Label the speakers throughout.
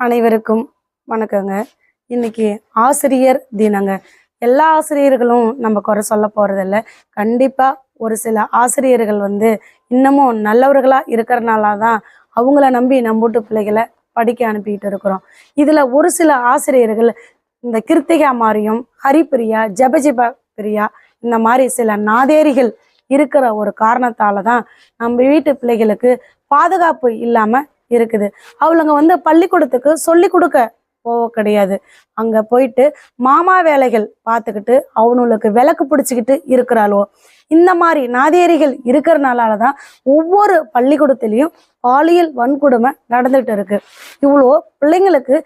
Speaker 1: அனைவருக்கும் வணக்கங்க. இன்னைக்கு ஆசிரியர் தினங்க. எல்லா ஆசிரியர்களும் நம்ம குறை சொல்ல போறதில்ல. கண்டிப்பா ஒரு சில ஆசிரியர்கள் வந்து இன்னமும் நல்லவர்களா இருக்கிறனால தான் அவங்கள நம்பி நம்பூட்டு பிள்ளைகளை படிக்க அனுப்பிட்டு இருக்கிறோம். இதுல ஒரு சில ஆசிரியர்கள் இந்த கிருத்திகா மாரியும் ஹரிப்பிரியா ஜபஜிபா பிரியா இந்த மாதிரி சில நாதேரிகள் இருக்கிற ஒரு காரணத்தால தான் நம்ம வீட்டு பிள்ளைகளுக்கு பாதுகாப்பு இல்லாம இருக்குது. அவளுங்க வந்து பள்ளிக்கூடத்துக்கு சொல்லி கொடுக்க போக கிடையாது. அங்க போயிட்டு மாமா வேலைகள் பார்த்துக்கிட்டு அவனுங்களுக்கு விளக்கு பிடிச்சிக்கிட்டு இருக்கிறாளோ. இந்த மாதிரி நாதேரிகள் இருக்கிறனால தான் ஒவ்வொரு பள்ளிக்கூடத்துலேயும் பாலியல் வன்கொடுமை நடந்துகிட்டு இருக்கு. இவ்வளோ பிள்ளைங்களுக்கு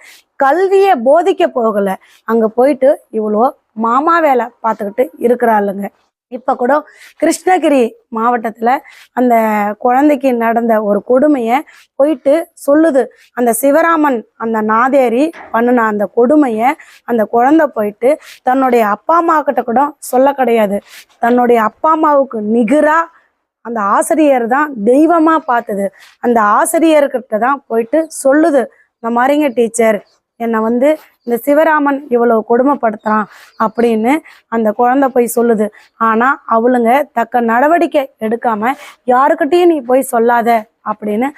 Speaker 1: கல்வியை போதிக்க போகலை. அங்கே போயிட்டு இவ்வளோ மாமா வேலை பார்த்துக்கிட்டு இருக்கிறாளுங்க. இப்ப கூட கிருஷ்ணகிரி மாவட்டத்துல அந்த குழந்தைக்கு நடந்த ஒரு கொடுமையை போயிட்டு சொல்லுது. அந்த சிவராமன் அந்த நாதேரி பண்ணுன அந்த கொடுமையை அந்த குழந்தை போயிட்டு தன்னுடைய அப்பா அம்மா கிட்ட கூட சொல்ல கிடையாது. தன்னுடைய அப்பா அம்மாவுக்கு நிகரா அந்த ஆசிரியர் தான் தெய்வமா பார்த்தது. அந்த ஆசிரியர்கிட்ட தான் போயிட்டு சொல்லுது. இந்த மாதிரிங்க டீச்சர் என்னை வந்து இந்த சிவராமன் இவ்வளவு கொடுமைப்படுத்துறான் அப்படின்னு அந்த குழந்தை போய் சொல்லுது. ஆனா அவளுங்க தக்க நடவடிக்கை எடுக்காம யாருக்கிட்டையும் நீ போய் சொல்லாத அப்படின்னு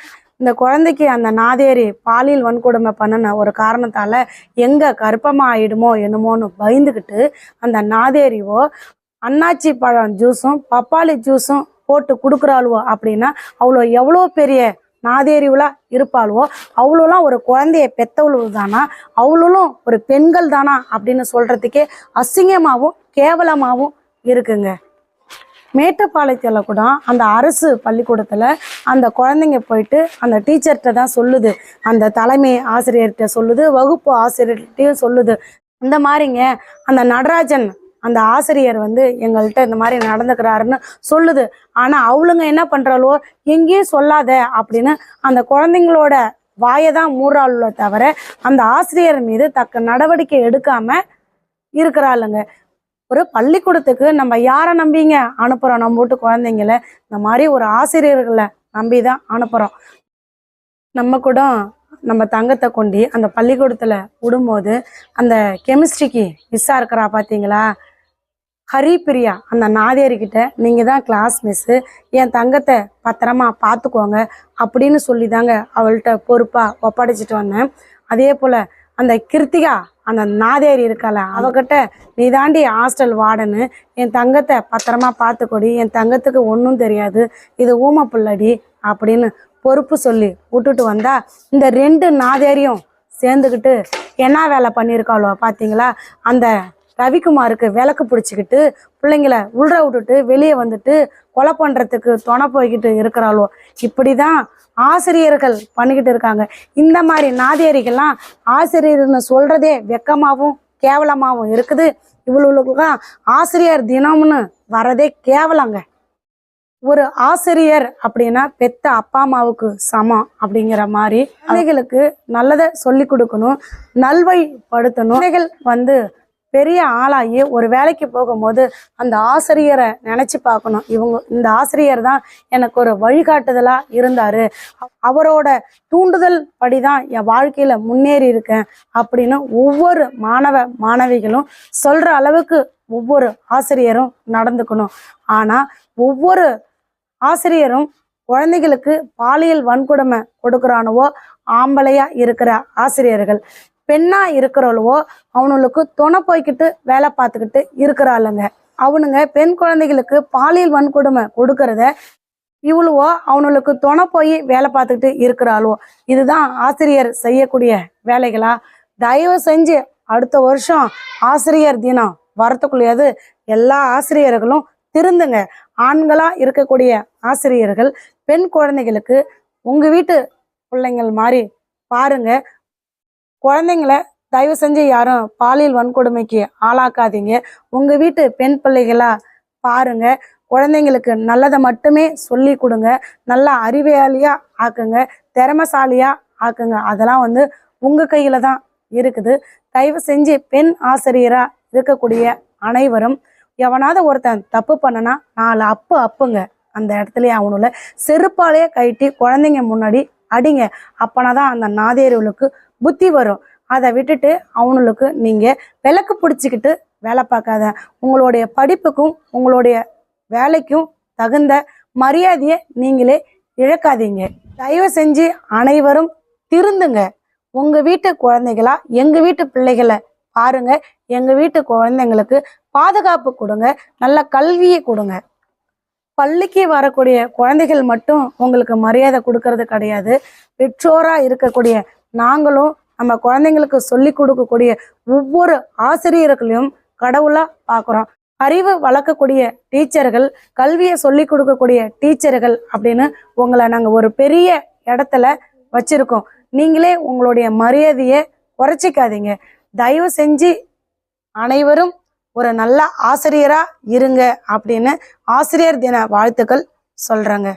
Speaker 1: இந்த குழந்தைக்கு அந்த நாதேரி பாலியல் வன்கொடுமை பண்ணின ஒரு காரணத்தால எங்க கர்ப்பமா ஆயிடுமோ என்னமோன்னு பயந்துக்கிட்டு அந்த நாதேரிவோ அன்னாச்சி பழம் ஜூஸும் பப்பாளி ஜூஸும் போட்டு கொடுக்குறாளுவோ அப்படின்னா அவ்வளோ எவ்வளோ பெரிய நாதேரிவுலா இருப்பாளுவோ அவ்வளோலாம் ஒரு குழந்தைய பெத்தவளவு தானா அவ்வளோலும் ஒரு பெண்கள் தானா அப்படின்னு சொல்கிறதுக்கே அசிங்கமாகவும் கேவலமாகவும் இருக்குங்க. மேட்டுப்பாளையத்தில் கூட அந்த அரசு பள்ளிக்கூடத்தில் அந்த குழந்தைங்க போயிட்டு அந்த டீச்சர்கிட்ட தான் சொல்லுது. அந்த தலைமை ஆசிரியர்கிட்ட சொல்லுது வகுப்பு ஆசிரியர்கிட்டையும் சொல்லுது. இந்த மாதிரிங்க அந்த நடராஜன் அந்த ஆசிரியர் வந்து எங்கள்கிட்ட இந்த மாதிரி நடந்துக்கிறாருன்னு சொல்லுது. ஆனா அவளுங்க என்ன பண்றாளோ எங்கேயும் சொல்லாத அப்படின்னு அந்த குழந்தைங்களோட வாயை தான் மூடுறாளோ தவிர அந்த ஆசிரியர் மீது தக்க நடவடிக்கை எடுக்காம இருக்கிறாளுங்க. ஒரு பள்ளிக்கூடத்துக்கு நம்ம யாரை நம்பிங்க அனுப்புறோம்? நம்ம வீட்டு குழந்தைங்கள இந்த மாதிரி ஒரு ஆசிரியர்களை நம்பி தான் அனுப்புறோம். நம்ம கூட நம்ம தங்கத்தை கொண்டு அந்த பள்ளிக்கூடத்துல விடும்போது அந்த கெமிஸ்ட்ரிக்கு மிஸ்ஸா இருக்கிறா ஹரி ஹரிப்பிரியா அந்த நாதேரி நீங்கள் தான் கிளாஸ் மிஸ்ஸு என் தங்கத்தை பத்திரமா பார்த்துக்கோங்க அப்படின்னு சொல்லி தாங்க அவள்கிட்ட பொறுப்பாக ஒப்படைச்சிட்டு வந்தேன். அதே போல் அந்த கிருத்திகா அந்த நாதேரி இருக்கால அவகிட்ட நீ தாண்டி ஹாஸ்டல் வார்டனு என் தங்கத்தை பத்திரமா பார்த்துக்கொடி என் தங்கத்துக்கு ஒன்றும் தெரியாது இது ஊமை புள்ளடி அப்படின்னு பொறுப்பு சொல்லி விட்டுட்டு வந்தா இந்த ரெண்டு நாதேரியும் சேர்ந்துக்கிட்டு என்ன வேலை பண்ணியிருக்காளோ பார்த்தீங்களா அந்த ரவிக்குமாருக்கு விளக்கு பிடிச்சிக்கிட்டு பிள்ளைங்கள உள்ற விட்டுட்டு வெளியே வந்துட்டு கொலை பண்ணுறதுக்கு துணை போய்கிட்டு இருக்கிறாளோ. இப்படி தான் ஆசிரியர்கள் பண்ணிக்கிட்டு இருக்காங்க. இந்த மாதிரி நாதேரிகள்லாம் ஆசிரியர்னு சொல்கிறதே வெக்கமாகவும் கேவலமாகவும் இருக்குது. இவ்வளவுலாம் ஆசிரியர் தினம்னு வரதே கேவலங்க. ஒரு ஆசிரியர் அப்படின்னா பெத்த அப்பா அம்மாவுக்கு சமம் அப்படிங்கிற மாதிரி பிள்ளைகளுக்கு நல்லதை சொல்லி கொடுக்கணும் நல்வழிப்படுத்தணும் பிள்ளைகள் வந்து பெரிய ஆளாகி ஒரு வேலைக்கு போகும்போது அந்த ஆசிரியரை நினச்சி பார்க்கணும். இவங்க இந்த ஆசிரியர் தான் எனக்கு ஒரு வழிகாட்டுதலாக இருந்தாரு. அவரோட தூண்டுதல் படி தான் என் வாழ்க்கையில் முன்னேறி இருக்கேன் அப்படின்னு ஒவ்வொரு மாணவ மாணவிகளும் சொல்கிற அளவுக்கு ஒவ்வொரு ஆசிரியரும் நடந்துக்கணும். ஆனா ஒவ்வொரு ஆசிரியரும் குழந்தைகளுக்கு பாலியல் வன்கொடுமை கொடுக்குறானுவோ ஆம்பளையா இருக்கிற ஆசிரியர்கள். பெண்ணா இருக்கிறவளவோ அவனுங்களுக்கு துணை போய்க்கிட்டு வேலை பார்த்துக்கிட்டு இருக்கிறாளுங்க. அவனுங்க பெண் குழந்தைகளுக்கு பாலியல் வன்கொடுமை கொடுக்கறத இவ்வளவோ அவனுங்களுக்கு துணை போய் வேலை பார்த்துக்கிட்டு இருக்கிறாளோ இதுதான் ஆசிரியர் செய்யக்கூடிய வேலைகளா? தயவு செஞ்சு அடுத்த வருஷம் ஆசிரியர் தினம் வரத்துக்குள்ளையாது எல்லா ஆசிரியர்களும் திருந்துங்க. ஆண்களா இருக்கக்கூடிய ஆசிரியர்கள் பெண் குழந்தைகளுக்கு உங்க வீட்டு பிள்ளைங்கள் மாதிரி பாருங்க. குழந்தைங்கள தயவு செஞ்சு யாரும் பாலியல் வன்கொடுமைக்கு ஆளாக்காதீங்க. உங்கள் வீட்டு பெண் பிள்ளைகளாக பாருங்க. குழந்தைங்களுக்கு நல்லதை மட்டுமே சொல்லி கொடுங்க. நல்லா அறிவியலியா ஆக்குங்க. திறமசாலியாக ஆக்குங்க. அதெல்லாம் வந்து உங்கள் கையில் தான் இருக்குது. தயவு செஞ்சு பெண் ஆசிரியராக இருக்கக்கூடிய அனைவரும் எவனாவது ஒருத்தன் தப்பு பண்ணனா நாலு அப்பு அப்புங்க. அந்த இடத்துலயே அவனுல செருப்பாலேயே கழட்டி குழந்தைங்க முன்னாடி அடிங்க. அப்பனா தான் அந்த நாதேரிகளுக்கு புத்தி வரும். அதை விட்டுட்டு அவனுக்கு நீங்கள் விளக்கு பிடிச்சிக்கிட்டு வேலை பார்க்காத. உங்களுடைய படிப்புக்கும் உங்களுடைய வேலைக்கும் தகுந்த மரியாதையை நீங்களே இழக்காதீங்க. தயவு செஞ்சு அனைவரும் திருந்துங்க. உங்கள் வீட்டு குழந்தைகளா எங்கள் வீட்டு பிள்ளைகளை பாருங்க. எங்கள் வீட்டு குழந்தைங்களுக்கு பாதுகாப்பு கொடுங்க. நல்ல கல்வியை கொடுங்க. பள்ளிக்கு வரக்கூடிய குழந்தைகள் மட்டும் உங்களுக்கு மரியாதை கொடுக்கறது கிடையாது. பெற்றோராக இருக்கக்கூடிய நாங்களும் நம்ம குழந்தைங்களுக்கு சொல்லி கொடுக்கக்கூடிய ஒவ்வொரு ஆசிரியர்களையும் கடவுளா பார்க்குறோம். அறிவு வளர்க்கக்கூடிய டீச்சர்கள் கல்வியை சொல்லி கொடுக்கக்கூடிய டீச்சர்கள் அப்படின்னு உங்களை நாங்கள் ஒரு பெரிய இடத்துல வச்சிருக்கோம். நீங்களே உங்களுடைய மரியாதையை குறைச்சிக்காதீங்க. தயவு செஞ்சு அனைவரும் ஒரு நல்ல ஆசிரியரா இருங்க அப்படின்னு ஆசிரியர் தின வாழ்த்துக்கள் சொல்கிறேங்க